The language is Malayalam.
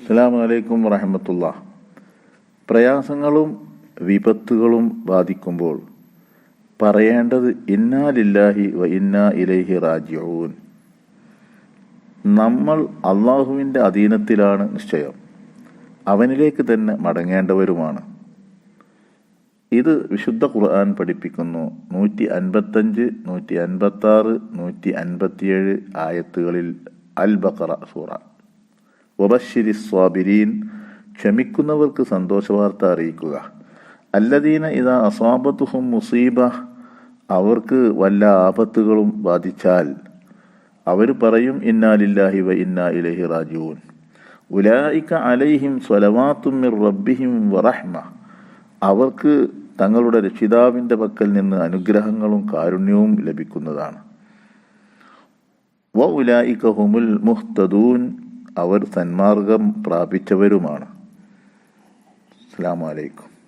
അസ്സലാമു വലൈക്കും വറഹമത്തുള്ള. പ്രയാസങ്ങളും വിപത്തുകളും ബാധിക്കുമ്പോൾ പറയേണ്ടത് ഇന്നാലില്ലാഹി വ ഇന്നാ ഇലൈഹി റാജിഊൻ. നമ്മൾ അള്ളാഹുവിന്റെ അധീനത്തിലാണ് നിശ്ചയം. അവനിലേക്ക് തന്നെ മടങ്ങേണ്ടവരുമാണ്. ഇത് വിശുദ്ധ ഖുർആൻ പഠിപ്പിക്കുന്നു. നൂറ്റി അൻപത്തഞ്ച് നൂറ്റി അൻപത്തി ആറ് നൂറ്റി അൻപത്തിയേഴ് ആയത്തുകളിൽ അൽ ബക്കറ സൂറ. വബഷിരി സ്വാബിരീൻ ക്ഷമിക്കുന്നവർക്ക് സന്തോഷവാർത്ത അറിയിക്കുക. അല്ലദീന ഇതാ അസ്വാബത്തുഹും മുസീബ അവർക്ക് വല്ല ആപത്തുകളും ബാധിച്ചാൽ അവർ പറയും ഇന്നാലില്ലാഹി വ ഇന്നാ ഇലഹി റാജിഊൻ. ഉലായിക്ക അലൈഹിം സ്വലവാത്തും മിർ റബ്ബിഹിം വറഹ്മ. അവർക്ക് തങ്ങളുടെ രക്ഷിതാവിന്റെ പക്കൽ നിന്ന് അനുഗ്രഹങ്ങളും കാരുണ്യവും ലഭിക്കുന്നതാണ്. വ ഉലായിക്ക ഹുമുൽ മുഹ്തദൂൻ അവർ സന്മാർഗം പ്രാപിച്ചവരുമാണ്. അസ്സാം വലൈക്കും